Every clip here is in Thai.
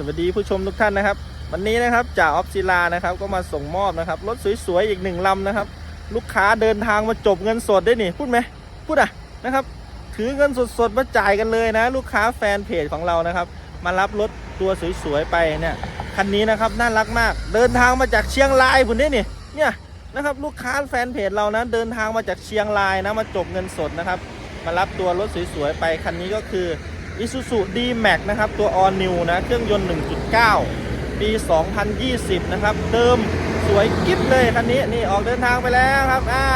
สวัสดีผู้ชมทุกท่านนะครับ วันนี้นะครับจ่าออฟศิลานะครับก็มาส่งมอบนะครับรถสวยๆอีกหนึ่งลำนะครับ ลูกค้าเดินทางมาจบเงินสดได้นี่พูดไหมพูดอะนะครับ ถือเงินสดๆมาจ่ายกันเลยนะ ลูกค้าแฟนเพจของเรานะครับ มารับรถตัวสวยๆไปเนี่ยคันนี้นะครับน่ารักมาก เดินทางมาจากเชียงรายคุณนี่นี่เนี่ยนะครับลูกค้าแฟนเพจเรานะเดินทางมาจากเชียงรายนะมาจบเงินสดนะครับ มารับตัวรถสวยๆไปคันนี้ก็คือ Isuzu D-Max นะครับ ตัว All New นะ เครื่องยนต์ 1.9 ปี 2020 นะครับ เดิมสวยกิ๊บเลยคันนี้ นี่ออกเดินทางไปแล้วครับ อ่า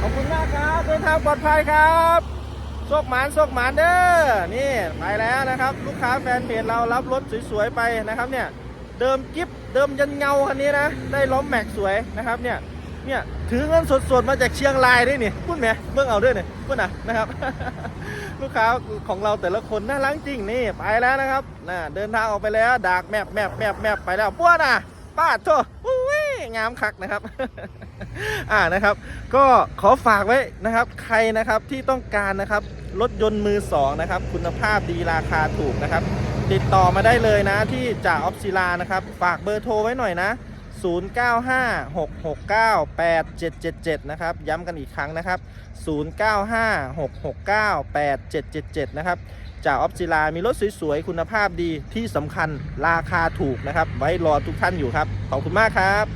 ขอบคุณมากครับ เดินทางปลอดภัยครับโชคหมานโชคหมานเด้อ นี่ ไปแล้วนะครับ ลูกค้าแฟนเพจเรารับรถสวยๆไปนะครับเนี่ย เดิมกิ๊บเดิมยันเงาคันนี้นะ ได้ล้อมแม็กสวยนะครับเนี่ย เนี่ยถือเงินสดๆมาจากเชียงรายด้วยนี่พูดไหมเมื่อเอาด้วยนี่พูดนะนะครับ ลูกค้าของเราแต่ละคนน่ารักจริงนี่ไปแล้วนะครับน่ะเดินทางออกไปแล้วดากแมบแมบแมบแมบไปแล้วป้วนอะป้าดโถอุ้ยงามคักนะครับ อ่านะครับ ก็ขอฝากไว้นะครับ ใครนะครับที่ต้องการนะครับรถยนต์มือสองนะครับ คุณภาพดีราคาถูกนะครับ ติดต่อมาได้เลยนะที่จ่าออฟซิลานะครับ ฝากเบอร์โทรไว้หน่อยนะ 0956698777 นะครับ ย้ำกันอีกครั้งนะครับ 0956698777 นะครับ จากออฟซิลามีรถสวยๆ คุณภาพดีที่สำคัญราคาถูกนะครับ ไว้รอทุกท่านอยู่ครับ ขอบคุณมากครับ